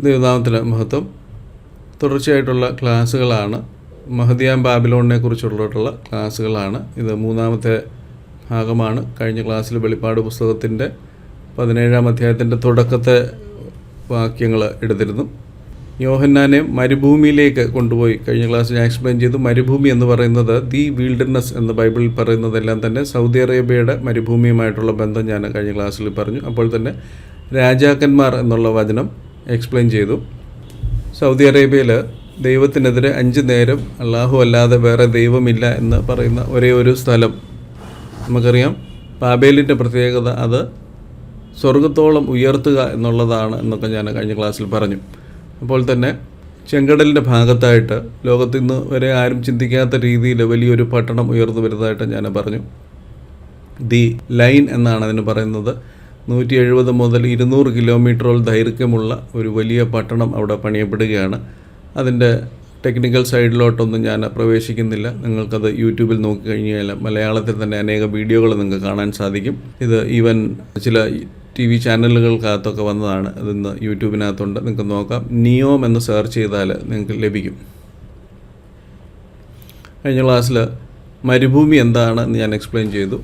ദൈവനാമത്തിന് മഹത്വം. തുടർച്ചയായിട്ടുള്ള ക്ലാസ്സുകളാണ്. മഹദിയാം ബാബിലോണിനെ കുറിച്ചുള്ള ക്ലാസ്സുകളാണ്. ഇത് മൂന്നാമത്തെ ഭാഗമാണ്. കഴിഞ്ഞ ക്ലാസ്സിൽ വെളിപ്പാട് പുസ്തകത്തിന്റെ പതിനേഴാം അധ്യായത്തിന്റെ തുടക്കത്തെ വാക്യങ്ങൾ എടുത്തിരുന്നു. യോഹന്നാനെ മരുഭൂമിയിലേക്ക് കൊണ്ടുപോയി. കഴിഞ്ഞ ക്ലാസ്സിൽ ഞാൻ എക്സ്പ്ലെയിൻ ചെയ്തു. മരുഭൂമി എന്ന് പറയുന്നത് ദി വീൽഡർനെസ് എന്ന് ബൈബിളിൽ പറയുന്നതെല്ലാം തന്നെ സൗദി അറേബ്യയുടെ മരുഭൂമിയുമായിട്ടുള്ള ബന്ധം ഞാൻ കഴിഞ്ഞ ക്ലാസ്സിൽ പറഞ്ഞു. അപ്പോൾ തന്നെ രാജാക്കന്മാർ എന്നുള്ള വചനം എക്സ്പ്ലെയിൻ ചെയ്തു. സൗദി അറേബ്യയിൽ ദൈവത്തിനെതിരെ അഞ്ച് നേരം അള്ളാഹു അല്ലാതെ വേറെ ദൈവമില്ല എന്ന് പറയുന്ന ഒരേ ഒരു സ്ഥലം. നമുക്കറിയാം ബാബേലിന്റെ പ്രത്യേകത അത് സ്വർഗത്തോളം ഉയർത്തുക എന്നുള്ളതാണ് എന്നൊക്കെ ഞാൻ കഴിഞ്ഞ ക്ലാസ്സിൽ പറഞ്ഞു. അപ്പോൾ തന്നെ ചെങ്കടലിന്റെ ഭാഗത്തായിട്ട് ലോകത്തിൽ നിന്ന് വരെ ആരും ചിന്തിക്കാത്ത രീതിയിൽ വലിയൊരു പട്ടണം ഉയർന്നു വരുന്നതായിട്ട് ഞാൻ പറഞ്ഞു. ദി ലൈൻ എന്നാണ് അതിന് പറയുന്നത്. നൂറ്റി എഴുപത് മുതൽ ഇരുന്നൂറ് കിലോമീറ്ററോളം ദൈർഘ്യമുള്ള ഒരു വലിയ പട്ടണം അവിടെ പണിയപ്പെടുകയാണ്. അതിന്റെ ടെക്നിക്കൽ സൈഡിലോട്ടൊന്നും ഞാൻ പ്രവേശിക്കുന്നില്ല. നിങ്ങൾക്കത് യൂട്യൂബിൽ നോക്കി കഴിഞ്ഞാൽ മലയാളത്തിൽ തന്നെ അനേക വീഡിയോകൾ നിങ്ങൾക്ക് കാണാൻ സാധിക്കും. ഇത് ഈവൻ ചില ടി വി ചാനലുകൾക്കകത്തൊക്കെ വന്നതാണ്. ഇതിന്ന് യൂട്യൂബിനകത്തുണ്ട്. നിങ്ങൾക്ക് നോക്കാം. നിയോം എന്ന് സെർച്ച് ചെയ്താൽ നിങ്ങൾക്ക് ലഭിക്കും. കഴിഞ്ഞ ക്ലാസ്സിൽ മരുഭൂമി എന്താണ് എന്ന് ഞാൻ എക്സ്പ്ലെയിൻ ചെയ്തു.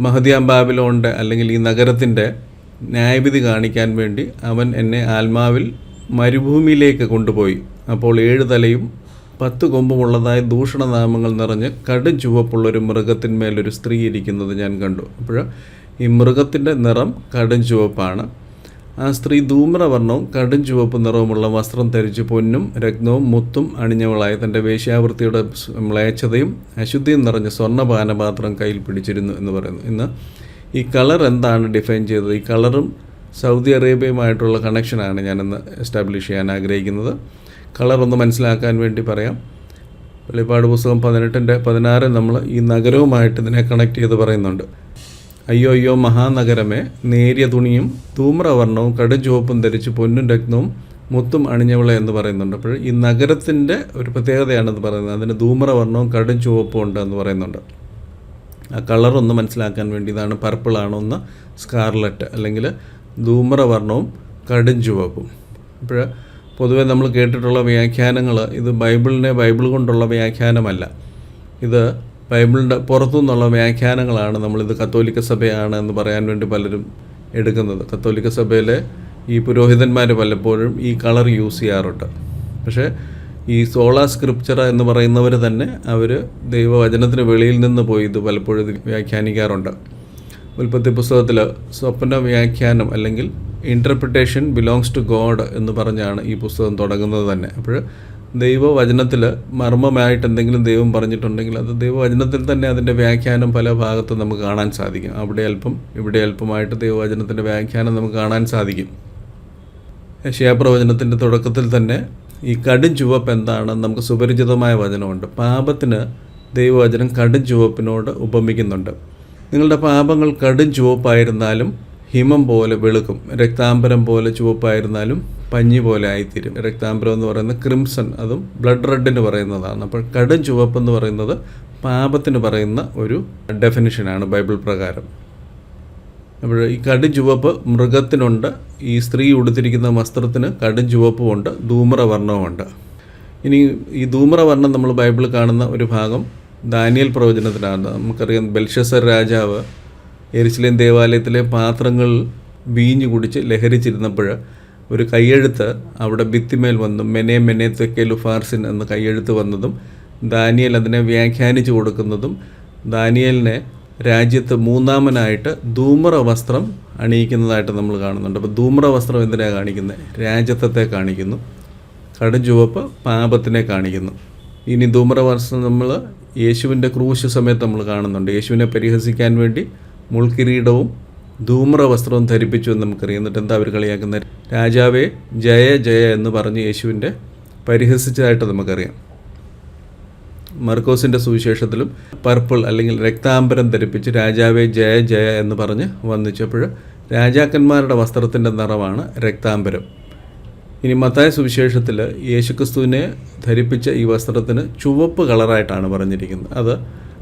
മഹദിയാം ബാബിലോണിന്റെ അല്ലെങ്കിൽ ഈ നഗരത്തിന്റെ ന്യായവിധി കാണിക്കാൻ വേണ്ടി അവൻ എന്നെ ആത്മാവിൽ മരുഭൂമിയിലേക്ക് കൊണ്ടുപോയി. അപ്പോൾ ഏഴ് തലയും പത്ത് കൊമ്പുമുള്ളതായ ദൂഷണനാമങ്ങൾ നിറഞ്ഞ് കടും ചുവപ്പുള്ളൊരു മൃഗത്തിന്മേലൊരു സ്ത്രീ ഇരിക്കുന്നത് ഞാൻ കണ്ടു. അപ്പോൾ ഈ മൃഗത്തിന്റെ നിറം കടും ചുവപ്പാണ്. സ്ത്രീ ധൂമ്രവർണവും കടും ചുവപ്പ് നിറവുമുള്ള വസ്ത്രം ധരിച്ച് പൊന്നും രത്നവും മുത്തും അണിഞ്ഞവളായ തന്റെ വേശ്യാവൃത്തിയുടെ മ്ലേച്ഛതയും അശുദ്ധിയും നിറഞ്ഞ സ്വർണപാനപാത്രം കയ്യിൽ പിടിച്ചിരുന്നു എന്ന് പറയുന്നു. ഇന്ന് ഈ കളർ എന്താണ് ഡിഫൈൻ ചെയ്തത്? ഈ കളറും സൗദി അറേബ്യയുമായിട്ടുള്ള കണക്ഷനാണ് ഞാനിന്ന് എസ്റ്റാബ്ലിഷ് ചെയ്യാൻ ആഗ്രഹിക്കുന്നത്. കളർ ഒന്ന് മനസ്സിലാക്കാൻ വേണ്ടി പറയാം. വെളിപ്പാട് പുസ്തകം പതിനെട്ടിന്റെ പതിനാറ് നമ്മൾ ഈ നഗരവുമായിട്ട് ഇതിനെ കണക്ട് ചെയ്ത് പറയുന്നുണ്ട്. അയ്യോ അയ്യോ മഹാനഗരമേ. നേരിയ തുണിയും ധൂമ്രവർണവും കടുചുവപ്പും ധരിച്ച് പൊന്നും രക്തവും മുത്തും അണിഞ്ഞവളെ എന്ന് പറയുന്നുണ്ട്. അപ്പോൾ ഈ നഗരത്തിന്റെ ഒരു പ്രത്യേകതയാണെന്ന് പറയുന്നത്. അതിന് ധൂമ്രവർണവും കടും ചുവപ്പും ഉണ്ട് എന്ന് പറയുന്നുണ്ട്. ആ കളറൊന്ന് മനസ്സിലാക്കാൻ വേണ്ടി ഇതാണ് പർപ്പിളാണ് ഒന്ന് സ്കാർലറ്റ് അല്ലെങ്കിൽ ധൂമ്രവർണവും കടും ചുവപ്പും അപ്പോൾ പൊതുവെ നമ്മൾ കേട്ടിട്ടുള്ള വ്യാഖ്യാനങ്ങൾ ഇത് ബൈബിളിനെ ബൈബിൾ കൊണ്ടുള്ള വ്യാഖ്യാനമല്ല. ഇത് ബൈബിളിന്റെ പുറത്തുനിന്നുള്ള വ്യാഖ്യാനങ്ങളാണ് നമ്മളിത് കത്തോലിക്ക സഭയാണ് എന്ന് പറയാൻ വേണ്ടി പലരും എടുക്കുന്നത്. കത്തോലിക്ക സഭയിലെ ഈ പുരോഹിതന്മാർ പലപ്പോഴും ഈ കളർ യൂസ് ചെയ്യാറുണ്ട്. പക്ഷേ ഈ സോള സ്ക്രിപ്ചറ എന്ന് പറയുന്നവർ തന്നെ അവർ ദൈവവചനത്തിന് വെളിയിൽ നിന്ന് പോയി ഇത് പലപ്പോഴും വ്യാഖ്യാനിക്കാറുണ്ട്. ഉൽപ്പത്തി പുസ്തകത്തിൽ സ്വപ്ന വ്യാഖ്യാനം അല്ലെങ്കിൽ ഇന്റർപ്രിട്ടേഷൻ ബിലോങ്സ് ടു ഗോഡ് എന്ന് പറഞ്ഞാണ് ഈ പുസ്തകം തുടങ്ങുന്നത് തന്നെ. അപ്പോൾ ദൈവവചനത്തിൽ മർമ്മമായിട്ട് എന്തെങ്കിലും ദൈവം പറഞ്ഞിട്ടുണ്ടെങ്കിൽ അത് ദൈവവചനത്തിൽ തന്നെ അതിന്റെ വ്യാഖ്യാനം പല ഭാഗത്തും നമുക്ക് കാണാൻ സാധിക്കും. അവിടെ അല്പം ഇവിടെ അല്പമായിട്ട് ദൈവവചനത്തിന്റെ വ്യാഖ്യാനം നമുക്ക് കാണാൻ സാധിക്കും. യശയാപ്രവചനത്തിന്റെ തുടക്കത്തിൽ തന്നെ ഈ കടും ചുവപ്പ് എന്താണ് നമുക്ക് സുപരിചിതമായ വചനമുണ്ട്. പാപത്തിന് ദൈവവചനം കടും ചുവപ്പിനോട് ഉപമിക്കുന്നുണ്ട്. നിങ്ങളുടെ പാപങ്ങൾ കടും ചുവപ്പായിരുന്നാലും ഹിമം പോലെ വെളുക്കും രക്താംബരം പോലെ ചുവപ്പായിരുന്നാലും പഞ്ഞി പോലെ ആയിത്തീരും. രക്താംബരം എന്ന് പറയുന്ന ക്രിംസൺ അതും ബ്ലഡ് റെഡിന് പറയുന്നതാണ്. അപ്പോൾ കടും ചുവപ്പ് എന്ന് പറയുന്നത് പാപത്തിന് പറയുന്ന ഒരു ഡെഫിനിഷനാണ് ബൈബിൾ പ്രകാരം. അപ്പോൾ ഈ കടും ചുവപ്പ് മൃഗത്തിനുണ്ട് ഈ സ്ത്രീ ഉടുത്തിരിക്കുന്ന വസ്ത്രത്തിന് കടും ചുവപ്പുമുണ്ട് ധൂമ്രവർണവുമുണ്ട്. ഇനി ഈ ധൂമ്രവർണം നമ്മൾ ബൈബിളിൽ കാണുന്ന ഒരു ഭാഗം ദാനിയൽ പ്രവചനത്തിലാണ്. നമുക്കറിയാം ബെൽഷസർ രാജാവ് എരിശിലേം ദേവാലയത്തിലെ പാത്രങ്ങൾ വീഞ്ഞു കുടിച്ച് ലഹരിച്ചിരുന്നപ്പോൾ ഒരു കയ്യെഴുത്ത് അവിടെ ഭിത്തിമേൽ വന്നു. മെനെ മെനെ തെക്കേലു ഫാർസിൻ എന്ന കയ്യെഴുത്ത് വന്നതും ദാനിയൽ അതിനെ വ്യാഖ്യാനിച്ചു കൊടുക്കുന്നതും ദാനിയലിനെ രാജ്യത്ത് മൂന്നാമനായിട്ട് ധൂമ്ര വസ്ത്രം അണിയിക്കുന്നതായിട്ട് നമ്മൾ കാണുന്നുണ്ട്. അപ്പോൾ ധൂമ്ര വസ്ത്രം എന്തിനാണ് കാണിക്കുന്നത് രാജ്യത്തെ കാണിക്കുന്നു. കടും ചുവപ്പ് പാപത്തിനെ കാണിക്കുന്നു. ഇനി ധൂമ്ര വസ്ത്രം നമ്മൾ യേശുവിന്റെ ക്രൂശ സമയത്ത് നമ്മൾ കാണുന്നുണ്ട്. യേശുവിനെ പരിഹസിക്കാൻ വേണ്ടി മുൾക്കിരീടവും ധൂമ്ര വസ്ത്രവും ധരിപ്പിച്ചു എന്ന് നമുക്കറിയാം. എന്നിട്ട് എന്താ അവർ കളിയാക്കുന്ന രാജാവേ ജയ ജയ എന്ന് പറഞ്ഞ് യേശുവിന്റെ പരിഹസിച്ചതായിട്ട് നമുക്കറിയാം. മർക്കോസിന്റെ സുവിശേഷത്തിലും പർപ്പിൾ അല്ലെങ്കിൽ രക്താംബരം ധരിപ്പിച്ച് രാജാവേ ജയ ജയ എന്ന് പറഞ്ഞ് വന്നിച്ചപ്പോൾ രാജാക്കന്മാരുടെ വസ്ത്രത്തിന്റെ നിറമാണ് രക്താംബരം. ഇനി മത്തായ സുവിശേഷത്തിൽ യേശുക്രിസ്തുവിനെ ധരിപ്പിച്ച ഈ വസ്ത്രത്തിന് ചുവപ്പ് കളറായിട്ടാണ് പറഞ്ഞിരിക്കുന്നത്. അത്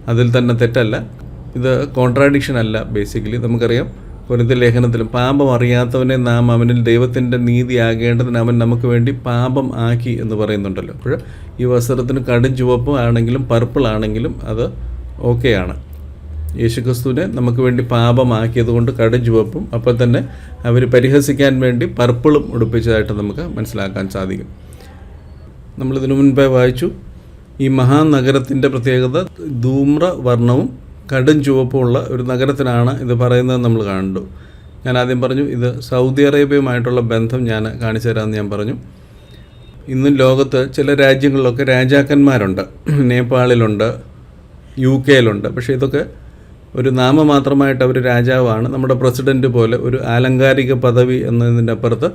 അതിൽ തന്നെ തെറ്റല്ല. ഇത് കോൺട്രാഡിക്ഷൻ അല്ല ബേസിക്കലി നമുക്കറിയാം. കൊരിന്ത ലേഖനത്തിലും പാപം അറിയാത്തവനെ നാം അവനിൽ ദൈവത്തിന്റെ നീതി ആകേണ്ടതിന് അവൻ നമുക്ക് വേണ്ടി പാപം ആക്കി എന്ന് പറയുന്നുണ്ടല്ലോ. അപ്പോൾ ഈ വസ്ത്രത്തിന് കടും ചുവപ്പ് ആണെങ്കിലും പർപ്പിൾ ആണെങ്കിലും അത് ഓക്കെയാണ് യേശുക്രിസ്തുവിനെ നമുക്ക് വേണ്ടി പാപമാക്കിയത് കൊണ്ട് കടും ചുവപ്പും അപ്പോൾ തന്നെ അവർ പരിഹസിക്കാൻ വേണ്ടി പർപ്പിളും ഉടുപ്പിച്ചതായിട്ട് നമുക്ക് മനസ്സിലാക്കാൻ സാധിക്കും. നമ്മളിതിനു മുൻപേ വായിച്ചു ഈ മഹാനഗരത്തിന്റെ പ്രത്യേകത ധൂമ്ര വർണവും കടും ചുവപ്പുമുള്ള ഒരു നഗരത്തിനാണ് ഇത് പറയുന്നത് നമ്മൾ കണ്ടു. ഞാൻ ആദ്യം പറഞ്ഞു ഇത് സൗദി അറേബ്യയുമായിട്ടുള്ള ബന്ധം ഞാൻ കാണിച്ചു തരാമെന്ന് ഞാൻ പറഞ്ഞു. ഇന്നും ലോകത്ത് ചില രാജ്യങ്ങളിലൊക്കെ രാജാക്കന്മാരുണ്ട്. നേപ്പാളിലുണ്ട് യു കെയിലുണ്ട് പക്ഷേ ഇതൊക്കെ ഒരു നാമമാത്രമായിട്ട് അവർ രാജാവാണ്. നമ്മുടെ പ്രസിഡന്റ് പോലെ ഒരു ആലങ്കാരിക പദവി എന്നതിന്റെ അപ്പുറത്ത്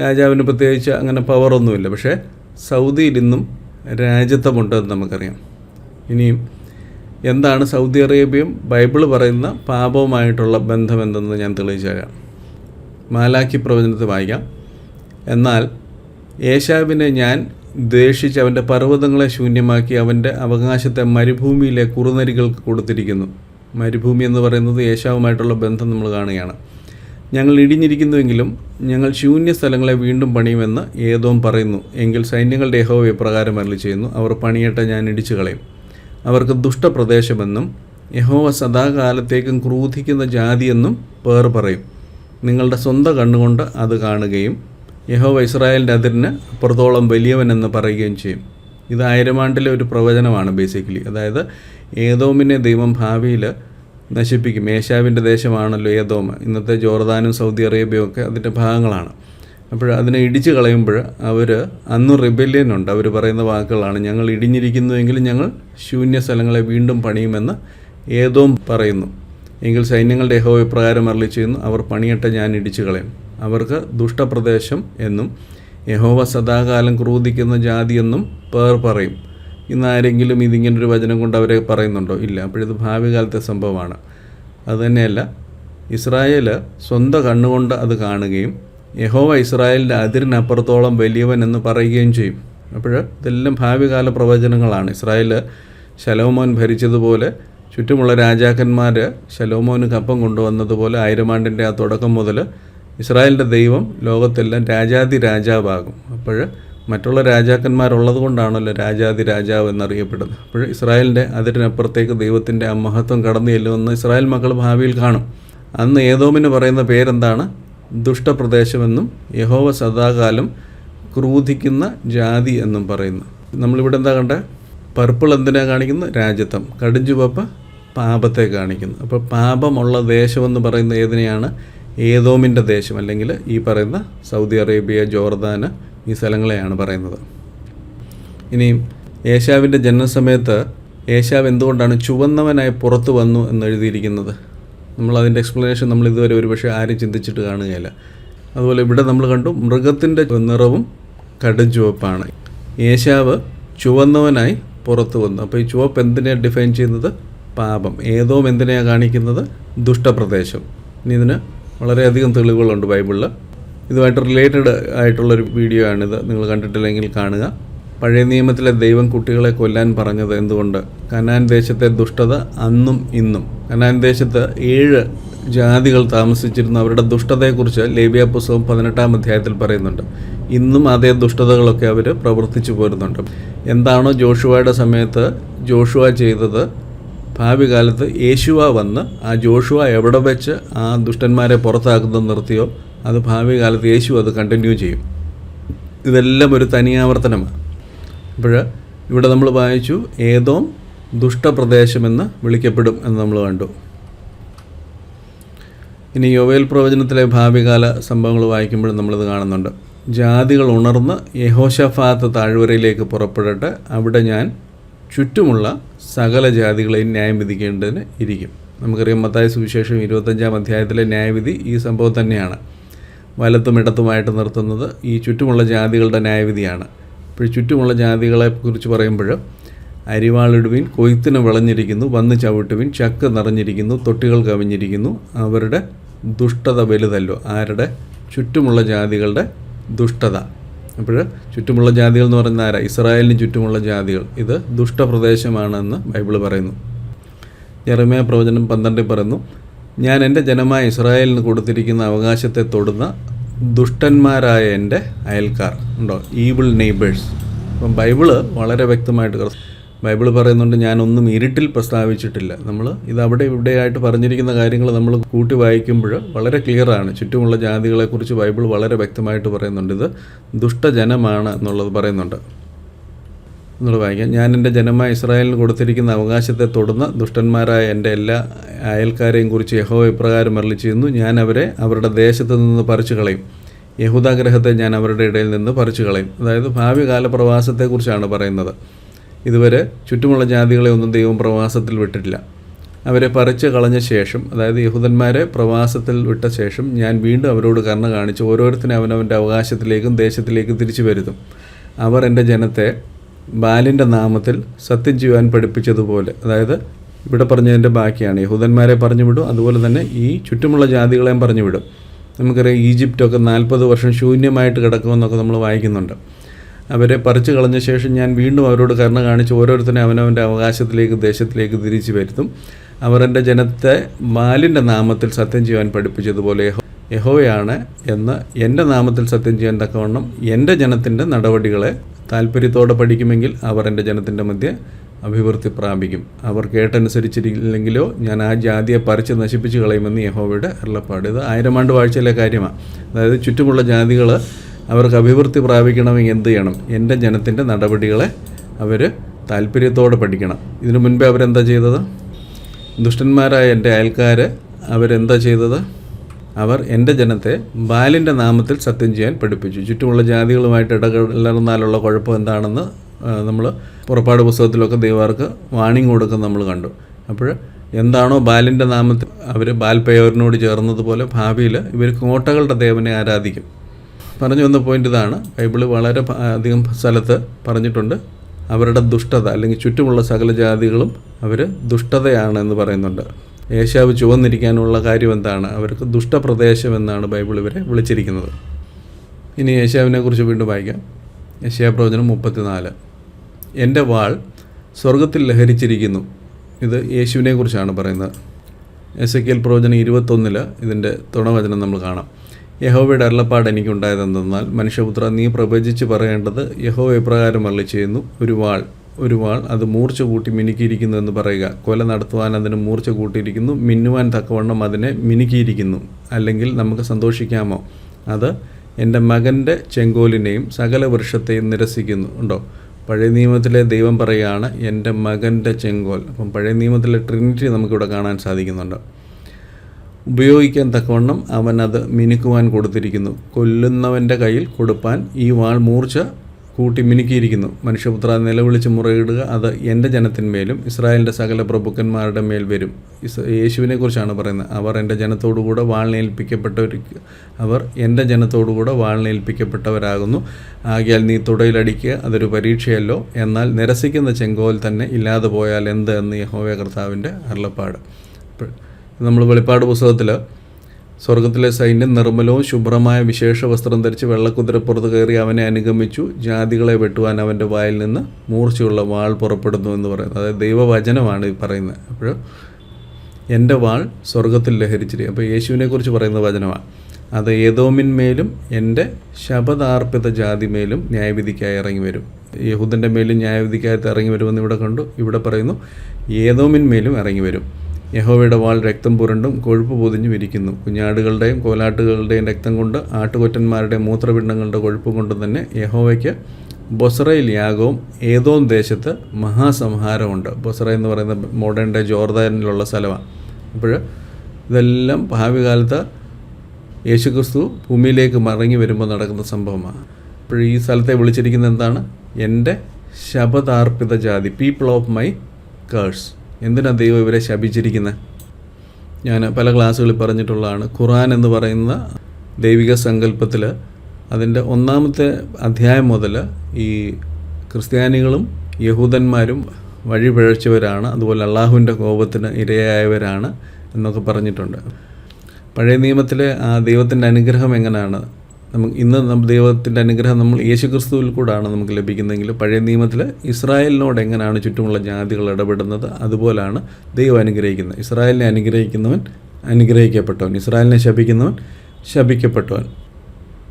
രാജാവിന് പ്രത്യേകിച്ച് അങ്ങനെ പവറൊന്നുമില്ല പക്ഷേ സൗദിയിൽ ഇന്നും രാജ്യത്വമുണ്ടെന്ന് നമുക്കറിയാം. ഇനിയും എന്താണ് സൗദി അറേബ്യയും ബൈബിൾ പറയുന്ന പാപവുമായിട്ടുള്ള ബന്ധമെന്തെന്ന് ഞാൻ തെളിയിച്ചു തരാം മാലാഖി പ്രവചനത്തിൽ വായിക്കാം. എന്നാൽ ഏശാവിനെ ഞാൻ ദ്വേഷിച്ച് അവന്റെ പർവതങ്ങളെ ശൂന്യമാക്കി അവന്റെ അവകാശത്തെ മരുഭൂമിയിലെ കുറുനരികൾക്ക് കൊടുത്തിരിക്കുന്നു. മരുഭൂമി എന്ന് പറയുന്നത് ഏശാവുമായിട്ടുള്ള ബന്ധം നമ്മൾ കാണുകയാണ്. ഞങ്ങൾ ഇടിഞ്ഞിരിക്കുന്നുവെങ്കിലും ഞങ്ങൾ ശൂന്യ സ്ഥലങ്ങളെ വീണ്ടും പണിയുമെന്ന് ഏതോം പറയുന്നു. എങ്കിൽ സൈന്യങ്ങളുടെ യഹോവ വിപ്രകാരം അരളി ചെയ്യുന്നു അവർ പണിയട്ടെ ഞാൻ ഇടിച്ചു കളയും അവർക്ക് ദുഷ്ടപ്രദേശമെന്നും യഹോവ സദാകാലത്തേക്കും ക്രൂധിക്കുന്ന ജാതിയെന്നും പേർ പറയും. നിങ്ങളുടെ സ്വന്തം കണ്ണുകൊണ്ട് അത് കാണുകയും യഹോവ ഇസ്രായേലിന്റെ അതിരിന് അപ്പുറത്തോളം വലിയവനെന്ന് പറയുകയും ചെയ്യും. ഇത് ആയിരം ആണ്ടിലെ ഒരു പ്രവചനമാണ് ബേസിക്കലി അതായത് ഏതോമിനെ ദൈവം ഭാവിയിൽ നശിപ്പിക്കും. ഏഷ്യാവിന്റെ ദേശമാണല്ലോ ഏതോമ ഇന്നത്തെ ജോർദാനും സൗദി അറേബ്യയും ഒക്കെ അതിന്റെ ഭാഗങ്ങളാണ്. അപ്പോൾ അതിനെ ഇടിച്ച് കളയുമ്പോൾ അവർ അന്ന് റിബല്യൻ ഉണ്ട്. അവർ പറയുന്ന വാക്കുകളാണ് ഞങ്ങൾ ഇടിഞ്ഞിരിക്കുന്നുവെങ്കിലും ഞങ്ങൾ ശൂന്യ സ്ഥലങ്ങളെ വീണ്ടും പണിയുമെന്ന് ഏതോ പറയുന്നു. എങ്കിൽ സൈന്യങ്ങളുടെ യഹോ ഇപ്രകാരം ചെയ്യുന്നു അവർ പണിയട്ടെ ഞാൻ ഇടിച്ചു കളയും. അവർക്ക് ദുഷ്ടപ്രദേശം എന്നും യഹോവ സദാകാലം ക്രൂദിക്കുന്ന ജാതി എന്നും പേർ പറയും. ഇന്ന് ആരെങ്കിലും ഇതിങ്ങനൊരു വചനം കൊണ്ട് അവരെ പറയുന്നുണ്ടോ? ഇല്ല. അപ്പോഴിത് ഭാവി കാലത്തെ സംഭവമാണ്. അതുതന്നെയല്ല ഇസ്രായേൽ സ്വന്തം കണ്ണുകൊണ്ട് അത് കാണുകയും യഹോവ ഇസ്രായേലിന്റെ അതിരിനപ്പുറത്തോളം വലിയവൻ എന്ന് പറയുകയും ചെയ്യും. അപ്പോൾ ഇതെല്ലാം ഭാവികാല പ്രവചനങ്ങളാണ്. ഇസ്രായേൽ ശലോമോൻ ഭരിച്ചതുപോലെ ചുറ്റുമുള്ള രാജാക്കന്മാർ ശലോമോന് കപ്പം കൊണ്ടുവന്നതുപോലെ ആയിരമാണ്ടിന്റെ ആ തുടക്കം മുതൽ ഇസ്രായേലിന്റെ ദൈവം ലോകത്തെല്ലാം രാജാതി രാജാവാകും. അപ്പോൾ മറ്റുള്ള രാജാക്കന്മാരുള്ളത് കൊണ്ടാണല്ലോ രാജാതി രാജാവ് എന്നറിയപ്പെടുന്നത്. അപ്പോൾ ഇസ്രായേലിന്റെ അതിരിനപ്പുറത്തേക്ക് ദൈവത്തിന്റെ ആ മഹത്വം കടന്നു ചെല്ലുമെന്ന് ഇസ്രായേൽ മക്കൾ ഭാവിയിൽ കാണും. അന്ന് ഏതോമിന് പറയുന്ന പേരെന്താണ്? ദുഷ്ടപ്രദേശമെന്നും യഹോവ സദാകാലം ക്രൂധിക്കുന്ന ജാതി എന്നും പറയുന്നു. നമ്മളിവിടെ എന്താ കണ്ടത് പർപ്പിൾ എന്തിനാ കാണിക്കുന്നത് രാജ്യത്വം കടുഞ്ചുവപ്പ് പാപത്തെ കാണിക്കുന്നു. അപ്പോൾ പാപമുള്ള ദേശമെന്ന് പറയുന്ന ഏതിനെയാണ്? ഏതോമിന്റെ ദേശം അല്ലെങ്കിൽ ഈ പറയുന്ന സൗദി അറേബ്യ ജോർദാന് ഈ സ്ഥലങ്ങളെയാണ് പറയുന്നത്. ഇനിയും ഏഷ്യാവിന്റെ ജനനസമയത്ത് ഏഷ്യാവ് എന്തുകൊണ്ടാണ് ചുവന്നവനായി പുറത്തു വന്നു എന്ന് അതിന്റെ എക്സ്പ്ലനേഷൻ നമ്മൾ ഇതുവരെ ഒരുപക്ഷെ ആരും ചിന്തിച്ചിട്ട് കാണുകയില്ല. അതുപോലെ ഇവിടെ നമ്മൾ കണ്ടു മൃഗത്തിന്റെ നിറവും കടും ചുവപ്പാണ് ഏഷ്യാവ് ചുവന്നവനായി പുറത്തു വന്നു. അപ്പോൾ ഈ ചുവപ്പ് എന്തിനെയാണ് ഡിഫൈൻ ചെയ്യുന്നത്? പാപം. ഏതോ എന്തിനെയാണ് കാണിക്കുന്നത്? ദുഷ്ടപ്രദേശം. ഇനി ഇതിന് വളരെയധികം തെളിവുകളുണ്ട് ബൈബിളിൽ ഇതുമായിട്ട് റിലേറ്റഡ് ആയിട്ടുള്ളൊരു വീഡിയോ ആണിത്. നിങ്ങൾ കണ്ടിട്ടില്ലെങ്കിൽ കാണുക. പഴയ നിയമത്തിലെ ദൈവം കുട്ടികളെ കൊല്ലാൻ പറഞ്ഞത് എന്തുകൊണ്ട്? കനാൻ ദേശത്തെ ദുഷ്ടത അന്നും ഇന്നും. കനാൻ ദേശത്ത് ഏഴ് ജാതികൾ താമസിച്ചിരുന്ന. അവരുടെ ദുഷ്ടതയെക്കുറിച്ച് ലേബിയ പുസ്തകം പതിനെട്ടാം അധ്യായത്തിൽ പറയുന്നുണ്ട്. ഇന്നും അതേ ദുഷ്ടതകളൊക്കെ അവർ പ്രവർത്തിച്ചു പോരുന്നുണ്ട്. എന്താണോ ജോഷുവയുടെ സമയത്ത് ജോഷുവ ചെയ്തത്? ഭാവി കാലത്ത് യേശുവ വന്ന് ആ ജോഷുവ എവിടെ വെച്ച് ആ ദുഷ്ടന്മാരെ പുറത്താക്കുന്നത് നിർത്തിയോ? അത് ഭാവി കാലത്ത് യേശു അത് കണ്ടിന്യൂ ചെയ്യും. ഇതെല്ലാം ഒരു തനിയാവർത്തനമാണ് അപ്പോൾ ഇവിടെ നമ്മൾ വായിച്ചു ഏതോ ദുഷ്ടപ്രദേശമെന്ന് വിളിക്കപ്പെടും എന്ന് നമ്മൾ കണ്ടു. ഇനി യോവേൽ പ്രവചനത്തിലെ ഭാവികാല സംഭവങ്ങൾ വായിക്കുമ്പോഴും നമ്മളിത് കാണുന്നുണ്ട്. ജാതികൾ ഉണർന്ന് യഹോഷഫാത്ത് താഴ്വരയിലേക്ക് പുറപ്പെടട്ടെ അവിടെ ഞാൻ ചുറ്റുമുള്ള സകല ജാതികളെയും ന്യായം വിധിക്കേണ്ടതിന് ഇരിക്കും. നമുക്കറിയാം മത്തായ സുവിശേഷം ഇരുപത്തഞ്ചാം അധ്യായത്തിലെ ന്യായവിധി ഈ സംഭവം തന്നെയാണ്. വലത്തും ഇടത്തുമായിട്ട് നിർത്തുന്നത് ഈ ചുറ്റുമുള്ള ജാതികളുടെ ന്യായവിധിയാണ്. ഇപ്പോൾ ചുറ്റുമുള്ള ജാതികളെ കുറിച്ച് പറയുമ്പോൾ അരിവാളിടുവിൻ കൊയ്ത്തിന് വിളഞ്ഞിരിക്കുന്നു വന്ന് ചവിട്ടുവിൻ ചക്ക് നിറഞ്ഞിരിക്കുന്നു തൊട്ടികൾ കവിഞ്ഞിരിക്കുന്നു. അവരുടെ ദുഷ്ടത വലുതല്ലോ. ആരുടെ? ചുറ്റുമുള്ള ജാതികളുടെ ദുഷ്ടത. അപ്പോൾ ചുറ്റുമുള്ള ജാതികൾ എന്ന് പറയുന്ന ആരാ? ഇസ്രായേലിന് ചുറ്റുമുള്ള ജാതികൾ. ഇത് ദുഷ്ടപ്രദേശമാണെന്ന് ബൈബിൾ പറയുന്നു. ജെറമയ പ്രവചനം പന്ത്രണ്ടിൽ പറയുന്നു ഞാൻ എന്റെ ജനമായ ഇസ്രായേലിന് കൊടുത്തിരിക്കുന്ന അവകാശത്തെ തൊടുന്ന ദുഷ്ടന്മാരായ എന്റെ അയൽക്കാർ. ഉണ്ടോ? ഈവിൾ നെയ്ബേഴ്സ് അപ്പം ബൈബിൾ വളരെ വ്യക്തമായിട്ട് ബൈബിൾ പറയുന്നുണ്ട് ഞാനൊന്നും ഇരുട്ടിൽ പ്രസ്താവിച്ചിട്ടില്ല. നമ്മൾ ഇത് അവിടെ ഇവിടെയായിട്ട് പറഞ്ഞിരിക്കുന്ന കാര്യങ്ങൾ നമ്മൾ കൂട്ടി വായിക്കുമ്പോൾ വളരെ ക്ലിയറാണ് ചുറ്റുമുള്ള ജാതികളെക്കുറിച്ച് ബൈബിൾ വളരെ വ്യക്തമായിട്ട് പറയുന്നുണ്ട്. ഇത് ദുഷ്ടജനമാണ് എന്നുള്ളത് പറയുന്നുണ്ട്. എന്നുള്ളത് വായിക്കാം ഞാൻ എന്റെ ജനമായ ഇസ്രായേലിന് കൊടുത്തിരിക്കുന്ന അവകാശത്തെ തുടർന്ന് ദുഷ്ടന്മാരായ എന്റെ എല്ലാ അയൽക്കാരെയും കുറിച്ച് യഹോ ഇപ്രകാരം അരളി ചെയ്യുന്നു ഞാൻ അവരെ അവരുടെ ദേശത്ത് നിന്ന് പറിച്ചു കളയും. യഹൂദാഗ്രഹത്തെ ഞാൻ അവരുടെ ഇടയിൽ നിന്ന് പറിച്ചു കളയും. അതായത് ഭാവി കാല പ്രവാസത്തെക്കുറിച്ചാണ് പറയുന്നത്. ഇതുവരെ ചുറ്റുമുള്ള ജാതികളെ ഒന്നും ദൈവം പ്രവാസത്തിൽ വിട്ടിട്ടില്ല. അവരെ പറിച്ച് കളഞ്ഞ ശേഷം അതായത് യഹൂദന്മാരെ പ്രവാസത്തിൽ വിട്ട ശേഷം ഞാൻ വീണ്ടും അവരോട് കർണ കാണിച്ച് ഓരോരുത്തരും അവനവന്റെ അവകാശത്തിലേക്കും ദേശത്തിലേക്കും തിരിച്ചു വരുത്തും. അവർ എന്റെ ജനത്തെ ബാലിന്റെ നാമത്തിൽ സത്യം ചെയ്യുവാൻ പഠിപ്പിച്ചതുപോലെ അതായത് ഇവിടെ പറഞ്ഞതിന്റെ ബാക്കിയാണ്. യഹൂദന്മാരെ പറഞ്ഞു വിടും അതുപോലെ തന്നെ ഈ ചുറ്റുമുള്ള ജാതികളെയും പറഞ്ഞു വിടും. നമുക്കറിയാം ഈജിപ്റ്റൊക്കെ നാൽപ്പത് വർഷം ശൂന്യമായിട്ട് കിടക്കുമെന്നൊക്കെ നമ്മൾ വായിക്കുന്നുണ്ട്. അവരെ പറിച്ചു കളഞ്ഞ ശേഷം ഞാൻ വീണ്ടും അവരോട് കരുണ കാണിച്ച് ഓരോരുത്തരെ അവനവന്റെ അവകാശത്തിലേക്ക് ദേശത്തിലേക്ക് തിരിച്ചു വരുത്തും. അവർ എന്റെ ജനത്തെ ബാലിന്റെ നാമത്തിൽ സത്യം ചെയ്യുവാൻ പഠിപ്പിച്ചതുപോലെ യഹോ യഹോവയാണ് എന്ന് എന്റെ നാമത്തിൽ സത്യം ചെയ്യാൻ തക്കവണ്ണം എന്റെ ജനത്തിന്റെ നടപടികളെ താല്പര്യത്തോടെ പഠിക്കുമെങ്കിൽ അവർ എന്റെ ജനത്തിന്റെ മധ്യ അഭിവൃദ്ധി പ്രാപിക്കും. അവർ കേട്ടനുസരിച്ചില്ലെങ്കിലോ ഞാൻ ആ ജാതിയെ പറിച്ച് നശിപ്പിച്ച് കളയുമെന്ന് യഹോവയുടെ അരുളപ്പാട്. ഇത് ആയിരം ആണ്ട് വാഴ്ചയിലെ കാര്യമാണ്. അതായത് ചുറ്റുമുള്ള ജാതികൾ അവർക്ക് അഭിവൃദ്ധി പ്രാപിക്കണമെങ്കിൽ എന്ത് ചെയ്യണം? എന്റെ ജനത്തിന്റെ നടപടികളെ അവർ താല്പര്യത്തോടെ പഠിക്കണം. ഇതിനു മുൻപേ അവരെന്താ ചെയ്തത്? ദുഷ്ടന്മാരായ എന്റെ അയൽക്കാർ അവരെന്താ ചെയ്തത്? അവർ എന്റെ ജനത്തെ ബാലിന്റെ നാമത്തിൽ സത്യം ചെയ്യാൻ പഠിപ്പിച്ചു. ചുറ്റുമുള്ള ജാതികളുമായിട്ട് ഇടകലർന്നാലുള്ള കുഴപ്പം എന്താണെന്ന് നമ്മൾ പുറപ്പാട് പുസ്തകത്തിലൊക്കെ ദൈവാർക്ക് വാണിംഗ് കൊടുക്കുന്ന നമ്മൾ കണ്ടു. അപ്പോൾ എന്താണോ ബാലിന്റെ നാമത്തിൽ അവർ ബാൽപയോറിനോട് ചേർന്നതുപോലെ ഭാവിയിൽ ഇവർ കോട്ടകളുടെ ദേവനെ ആരാധിക്കും. പറഞ്ഞു വന്ന പോയിന്റ് ഇതാണ്. ബൈബിൾ വളരെ അധികം സ്ഥലത്ത് പറഞ്ഞിട്ടുണ്ട് അവരുടെ ദുഷ്ടത അല്ലെങ്കിൽ ചുറ്റുമുള്ള സകല ജാതികളും അവർ ദുഷ്ടതയാണ് എന്ന് പറയുന്നുണ്ട്. ഏഷ്യാവ് ചുവന്നിരിക്കാനുള്ള കാര്യം എന്താണ് അവർക്ക് ദുഷ്ടപ്രദേശം എന്നാണ് ബൈബിൾ ഇവരെ വിളിച്ചിരിക്കുന്നത്. ഇനി ഏഷ്യാവിനെ കുറിച്ച് വീണ്ടും വായിക്കാം. ഏഷ്യാപ്രവചനം പ്രവചനം മുപ്പത്തിനാല്. എന്റെ വാൾ സ്വർഗത്തിൽ ലഹരിച്ചിരിക്കുന്നു. ഇത് യേശുവിനെ കുറിച്ചാണ് പറയുന്നത്. എസ് എ കെൽ പ്രവചനം ഇരുപത്തൊന്നിൽ ഇതിന്റെ തുണവചനം നമ്മൾ കാണാം. യഹോവയുടെ അരുളപ്പാട് എനിക്കുണ്ടായതെന്തെന്നാൽ മനുഷ്യപുത്ര നീ പ്രവചിച്ച് പറയേണ്ടത് യഹോ ഇപ്രകാരം അള്ളി ചെയ്യുന്നു ഒരു വാൾ ഒരു വാൾ അത് മൂർച്ച കൂട്ടി മിനുക്കിയിരിക്കുന്നു എന്ന് പറയുക. കൊല നടത്തുവാൻ അതിന് മൂർച്ച കൂട്ടിയിരിക്കുന്നു മിന്നുവാൻ തക്കവണ്ണം അതിനെ മിനുക്കിയിരിക്കുന്നു. അല്ലെങ്കിൽ നമുക്ക് സന്തോഷിക്കാമോ? അത് എന്റെ മകന്റെ ചെങ്കോലിനെയും സകല വൃക്ഷത്തെയും നിരസിക്കുന്നു. ഉണ്ടോ? പഴയ നിയമത്തിലെ ദൈവം പറയുകയാണ് എന്റെ മകന്റെ ചെങ്കോൽ. അപ്പം പഴയ നിയമത്തിലെ ട്രിനിറ്റി നമുക്കിവിടെ കാണാൻ സാധിക്കുന്നുണ്ട്. ഉപയോഗിക്കാൻ തക്കവണ്ണം അവൻ അത് മിനുക്കുവാൻ കൊടുത്തിരിക്കുന്നു. കൊല്ലുന്നവന്റെ കയ്യിൽ കൊടുപ്പാൻ ഈ വാൾ മൂർച്ച കൂട്ടി മിനുക്കിയിരിക്കുന്നു. മനുഷ്യപുത്ര നിലവിളിച്ച് മുറയിടുക അത് എന്റെ ജനത്തിന്മേലും ഇസ്രായേലിന്റെ സകല പ്രഭുക്കന്മാരുടെ മേൽ വരും. ഇസ് യേശുവിനെക്കുറിച്ചാണ് പറയുന്നത്. അവർ എന്റെ ജനത്തോടുകൂടെ വാളിനേൽപ്പിക്കപ്പെട്ടവർ അവർ എന്റെ ജനത്തോടുകൂടെ വാളിനേൽപ്പിക്കപ്പെട്ടവരാകുന്നു ആകിയാൽ നീ തുടയിലടിക്കുക അതൊരു പരീക്ഷയല്ലോ. എന്നാൽ നിരസിക്കുന്ന ചെങ്കോൽ തന്നെ ഇല്ലാതെ പോയാൽ എന്ത് എന്ന് യഹോവ കർത്താവിന്റെ അരുളപ്പാട്. നമ്മൾ വെളിപ്പാട് പുസ്തകത്തിൽ സ്വർഗത്തിലെ സൈന്യം നിർമ്മലവും ശുഭ്രമായ വിശേഷ വസ്ത്രം ധരിച്ച് വെള്ളക്കുതിരപ്പുറത്ത് കയറി അവനെ അനുഗമിച്ചു. ജാതികളെ വെട്ടുവാൻ അവന്റെ വായിൽ നിന്ന് മൂർച്ചയുള്ള വാൾ പുറപ്പെടുന്നു എന്ന് പറയുന്നത്. അതായത് ദൈവവചനമാണ് ഈ പറയുന്നത്. അപ്പോൾ എന്റെ വാൾ സ്വർഗത്തിൽ ലഹരിച്ചിരിക്കും അപ്പോൾ യേശുവിനെക്കുറിച്ച് പറയുന്ന വചനമാണ്. അത് ഏതോമിന്മേലും എന്റെ ശബദാർപ്പിത ജാതിമേലും ന്യായവിധിക്കായി ഇറങ്ങി വരും. യഹൂദന്റെ മേലും ന്യായവിധിക്കായി ഇറങ്ങി വരുമെന്ന് ഇവിടെ കണ്ടു. ഇവിടെ പറയുന്നു ഏതോമിന്മേലും ഇറങ്ങി വരും. യഹോവയുടെ വാൾ രക്തം പുരണ്ടും കൊഴുപ്പ് പൊതിഞ്ഞും ഇരിക്കുന്നു. കുഞ്ഞാടുകളുടെയും കോലാട്ടുകളുടെയും രക്തം കൊണ്ട് ആട്ടുകൊറ്റന്മാരുടെയും മൂത്രപിണ്ഡങ്ങളുടെ കൊഴുപ്പ് കൊണ്ട് തന്നെ യഹോവയ്ക്ക് ബൊസറയിൽ യാഗവും ഏതോ ദേശത്ത് മഹാസംഹാരമുണ്ട് ബൊസറ എന്ന് പറയുന്ന മോഡേൺ ഡേ ജോർദാനിലുള്ള സ്ഥലമാണ്. അപ്പോൾ ഇതെല്ലാം ഭാവി കാലത്ത് യേശുക്രിസ്തു ഭൂമിയിലേക്ക് മടങ്ങി വരുമ്പോൾ നടക്കുന്ന സംഭവമാണ്. അപ്പോൾ ഈ സ്ഥലത്തെ വിളിച്ചിരിക്കുന്നത് എന്താണ്? എന്റെ ശബദാർപ്പിത ജാതി പീപ്പിൾ ഓഫ് മൈ കേഴ്സ് എന്തിനാണ് ദൈവം ഇവരെ ശപിച്ചിരിക്കുന്നത് ഞാൻ പല ക്ലാസ്സുകളിൽ പറഞ്ഞിട്ടുള്ളതാണ്. ഖുറാൻ എന്ന് പറയുന്ന ദൈവിക സങ്കല്പത്തിൽ അതിന്റെ ഒന്നാമത്തെ അധ്യായം മുതൽ ഈ ക്രിസ്ത്യാനികളും യഹൂദന്മാരും വഴി പിഴച്ചവരാണ് അതുപോലെ അള്ളാഹുവിന്റെ കോപത്തിന് ഇരയായവരാണ് എന്നൊക്കെ പറഞ്ഞിട്ടുണ്ട്. പഴയ നിയമത്തിലെ ആ ദൈവത്തിന്റെ അനുഗ്രഹം എങ്ങനെയാണ് നമുക്ക് ഇന്ന് നമ്മൾ ദൈവത്തിന്റെ അനുഗ്രഹം നമ്മൾ യേശുക്രിസ്തുവിൽ കൂടാണ് നമുക്ക് ലഭിക്കുന്നതെങ്കിൽ പഴയ നിയമത്തിൽ ഇസ്രായേലിനോട് എങ്ങനെയാണ് ചുറ്റുമുള്ള ജാതികൾ ഇടപെടുന്നത് അതുപോലാണ് ദൈവം അനുഗ്രഹിക്കുന്നത്. ഇസ്രായേലിനെ അനുഗ്രഹിക്കുന്നവൻ അനുഗ്രഹിക്കപ്പെട്ടവൻ ഇസ്രായേലിനെ ശപിക്കുന്നവൻ ശപിക്കപ്പെട്ടവൻ.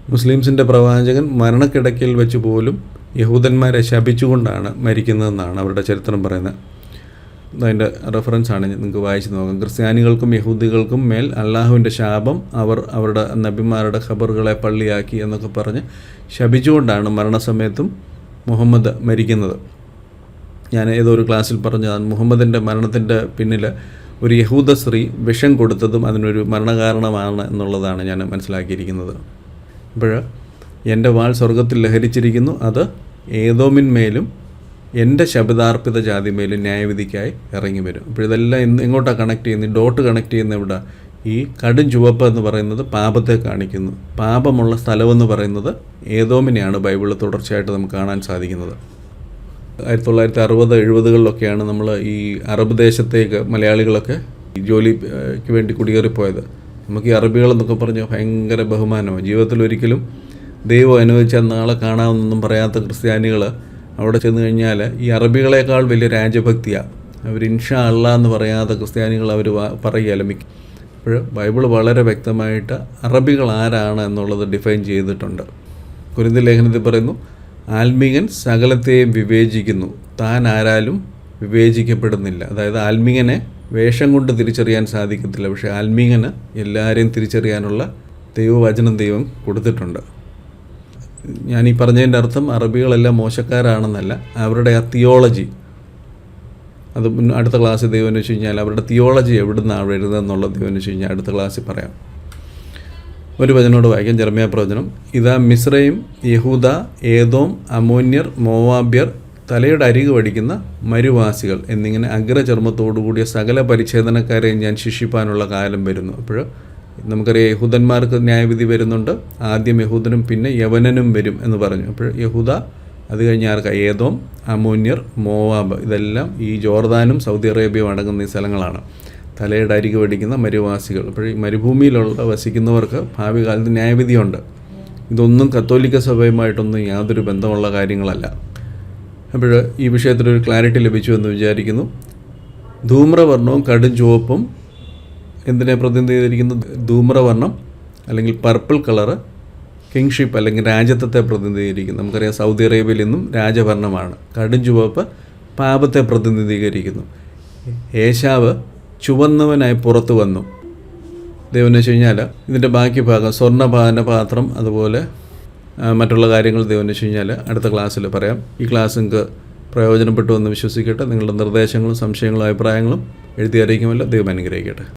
മുസ്ലിംസിന്റെ പ്രവാചകൻ മരണക്കിടക്കയിൽ വെച്ച് പോലും യഹൂദന്മാരെ ശപിച്ചുകൊണ്ടാണ് മരിക്കുന്നതെന്നാണ് അവരുടെ ചരിത്രം പറയുന്നത്. അതിന്റെ റെഫറൻസാണ് നിങ്ങൾക്ക് വായിച്ച് നോക്കാം. ക്രിസ്ത്യാനികൾക്കും യഹൂദികൾക്കും മേൽ അള്ളാഹുവിന്റെ ശാപം അവർ അവരുടെ നബിമാരുടെ ഖബറുകളെ പള്ളിയാക്കി എന്നൊക്കെ പറഞ്ഞ് ശപിച്ചുകൊണ്ടാണ് മരണസമയത്തും മുഹമ്മദ് മരിക്കുന്നത്. ഞാൻ ഏതോ ഒരു ക്ലാസ്സിൽ പറഞ്ഞതാണ്. മുഹമ്മദിന്റെ മരണത്തിന്റെ പിന്നിൽ ഒരു യഹൂദ സ്ത്രീ വിഷം കൊടുത്തതും അതിനൊരു മരണകാരണമാണ് എന്നുള്ളതാണ് ഞാൻ മനസ്സിലാക്കിയിരിക്കുന്നത്. അപ്പോൾ എന്റെ വാൾ സ്വർഗത്തിൽ ലഹരിച്ചിരിക്കുന്നു. അത് ഏതോമിന്മേലും എന്റെ ശബ്ദാർപ്പിത ജാതിമേലും ന്യായവിധിക്കായി ഇറങ്ങി വരും. അപ്പോൾ ഇതെല്ലാം ഇന്ന് എങ്ങോട്ടാണ് കണക്ട് ചെയ്യുന്നത്? ഡോട്ട് കണക്ട് ചെയ്യുന്ന ഇവിടെ ഈ കടും ചുവപ്പ് എന്ന് പറയുന്നത് പാപത്തെ കാണിക്കുന്നു. പാപമുള്ള സ്ഥലമെന്ന് പറയുന്നത് ഏതോമിനെയാണ് ബൈബിളിൽ തുടർച്ചയായിട്ട് നമുക്ക് കാണാൻ സാധിക്കുന്നത്. ആയിരത്തി തൊള്ളായിരത്തി അറുപത് എഴുപതുകളിലൊക്കെയാണ് നമ്മൾ ഈ അറബ് ദേശത്തേക്ക് മലയാളികളൊക്കെ ജോലിക്ക് വേണ്ടി കുടിയേറിപ്പോയത്. നമുക്ക് ഈ അറബികളെന്നൊക്കെ പറഞ്ഞാൽ ഭയങ്കര ബഹുമാനമാണ്. ജീവിതത്തിൽ ഒരിക്കലും ദൈവം അനുവദിച്ചാൽ നാളെ കാണാമെന്നൊന്നും പറയാത്ത ക്രിസ്ത്യാനികൾ അവിടെ ചെന്ന് കഴിഞ്ഞാൽ ഈ അറബികളെക്കാൾ വലിയ രാജഭക്തിയാണ് അവർ ഇൻഷാ അള്ള എന്ന് പറയാതെ ക്രിസ്ത്യാനികൾ അവർ പറയുകയല്ല മിക്ക അപ്പോൾ ബൈബിൾ വളരെ വ്യക്തമായിട്ട് അറബികൾ ആരാണ് എന്നുള്ളത് ഡിഫൈൻ ചെയ്തിട്ടുണ്ട്. കുരുന്ത ലേഖനത്തിൽ പറയുന്നു ആത്മീകൻ സകലത്തെയും വിവേചിക്കുന്നു. താൻ ആരാലും വിവേചിക്കപ്പെടുന്നില്ല. അതായത് ആത്മീകനെ വേഷം കൊണ്ട് തിരിച്ചറിയാൻ സാധിക്കത്തില്ല. പക്ഷേ ആത്മീകന് എല്ലാവരെയും തിരിച്ചറിയാനുള്ള ദൈവവചനം ദൈവം കൊടുത്തിട്ടുണ്ട്. ഞാൻ ഈ പറഞ്ഞതിന്റെ അർത്ഥം അറബികളെല്ലാം മോശക്കാരാണെന്നല്ല. അവരുടെ ആ തിയോളജി അത് അടുത്ത ക്ലാസ്സിൽ ദൈവം വെച്ച് കഴിഞ്ഞാൽ അവരുടെ തിയോളജി എവിടുന്നാണ് വരുന്നതെന്നുള്ളത് ദൈവം വെച്ച് കഴിഞ്ഞാൽ അടുത്ത ക്ലാസ്സിൽ പറയാം. ഒരു വചനോട് വായിക്കാം ജർമ്മിയ പ്രവചനം. ഇതാ മിശ്രയും യഹൂദ ഏതോം അമോന്യർ മോവാബ്യർ തലയുടെ അരികു വടിക്കുന്ന മരുവാസികൾ എന്നിങ്ങനെ അഗ്രചർമ്മത്തോടുകൂടിയ സകല പരിച്ഛേദനക്കാരെയും ഞാൻ ശിക്ഷിപ്പാനുള്ള കാലം വരുന്നു. അപ്പോൾ നമുക്കറിയാം യഹൂദന്മാർക്ക് ന്യായവിധി വരുന്നുണ്ട്. ആദ്യം യഹൂദനും പിന്നെ യവനനും വരും എന്ന് പറഞ്ഞു. അപ്പോൾ യഹൂദ അത് കഴിഞ്ഞ് ആർക്കാ? ഏതോം അമോന്യർ മോവാബ്. ഇതെല്ലാം ഈ ജോർദാനും സൗദി അറേബ്യയും അടങ്ങുന്ന ഈ സ്ഥലങ്ങളാണ്. തലയുടെ അരികു വടിക്കുന്ന മരുവാസികൾ. അപ്പോൾ ഈ മരുഭൂമിയിലുള്ള വസിക്കുന്നവർക്ക് ഭാവി കാലത്ത് ന്യായവിധിയുണ്ട്. ഇതൊന്നും കത്തോലിക്ക സഭയുമായിട്ടൊന്നും യാതൊരു ബന്ധമുള്ള കാര്യങ്ങളല്ല. അപ്പോൾ ഈ വിഷയത്തിൽ ഒരു ക്ലാരിറ്റി ലഭിച്ചു എന്ന് വിചാരിക്കുന്നു. ധൂമ്രവർണവും കടും ചുവപ്പും എന്തിനെ പ്രതിനിധീകരിക്കുന്നു? ധൂമ്രവർണം അല്ലെങ്കിൽ പർപ്പിൾ കളറ് കിങ്ഷിപ്പ് അല്ലെങ്കിൽ രാജ്യത്വത്തെ പ്രതിനിധീകരിക്കുന്നു. നമുക്കറിയാം സൗദി അറേബ്യയിൽ നിന്നും രാജഭരണമാണ്. കടും ചുവപ്പ് പാപത്തെ പ്രതിനിധീകരിക്കുന്നു. ഏശാവ് ചുവന്നവനായി പുറത്തു വന്നു. ദൈവം വെച്ച് കഴിഞ്ഞാൽ ഇതിന്റെ ബാക്കി ഭാഗം സ്വർണപാന പാത്രം അതുപോലെ മറ്റുള്ള കാര്യങ്ങൾ ദൈവം വെച്ച് കഴിഞ്ഞാൽ അടുത്ത ക്ലാസ്സിൽ പറയാം. ഈ ക്ലാസ് നിങ്ങൾക്ക് പ്രയോജനപ്പെട്ടു എന്ന് വിശ്വസിക്കട്ടെ. നിങ്ങളുടെ നിർദ്ദേശങ്ങളും സംശയങ്ങളും അഭിപ്രായങ്ങളും എഴുതി അറിയിക്കുമല്ലോ. ദൈവം അനുഗ്രഹിക്കട്ടെ.